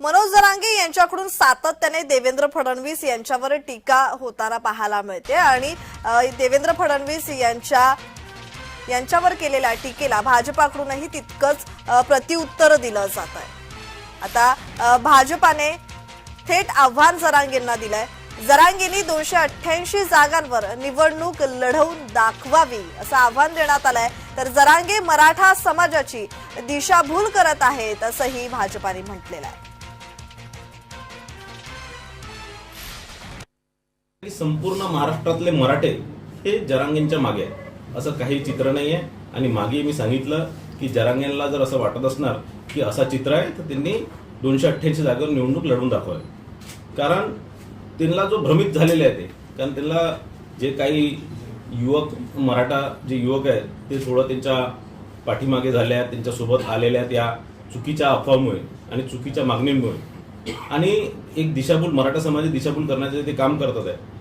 मनोज जरांगे यांच्याकडून सातत्याने देवेंद्र फडणवीस यांच्यावर टीका होताना पाहायला मिळते आणि देवेंद्र फडणवीस यांच्या यांच्यावर केलेल्या टीकेला भाजपाकडूनही तितकंच प्रतिउत्तर प्रत्युत्तर दिलं जात आहे. आता भाजपाने थेट आव्हान जरांगेंना दिलंय. जरांगेंनी दोनशे अठ्ठ्याऐंशी जागांवर निवडणूक लढवून दाखवावी असं आव्हान देण्यात आलंय. तर जरांगे मराठा समाजाची दिशाभूल करत आहेत असंही भाजपाने म्हटलेलं आहे. संपूर्ण महाराष्ट्रातले मराठे हे जरांगेंच्या मागे आहे असं काही चित्र नाही आहे आणि मागे मी सांगितलं की जरांगेंना जर असं वाटत असणार की असा चित्र आहे तर त्यांनी दोनशे अठ्ठ्याऐंशी जागेवर निवडणूक लढवून दाखवावी. कारण त्यांना जो भ्रमित झालेले आहे ते कारण त्यांना जे काही युवक मराठा जे युवक आहेत ते थोडं त्यांच्या पाठीमागे झाले आहेत त्यांच्यासोबत आलेल्या त्या चुकीच्या अफवामुळे आणि चुकीच्या मागणींमुळे आणि एक दिशाभूल मराठा समाज दिशाभूल करण्याचे ते काम करतात आहे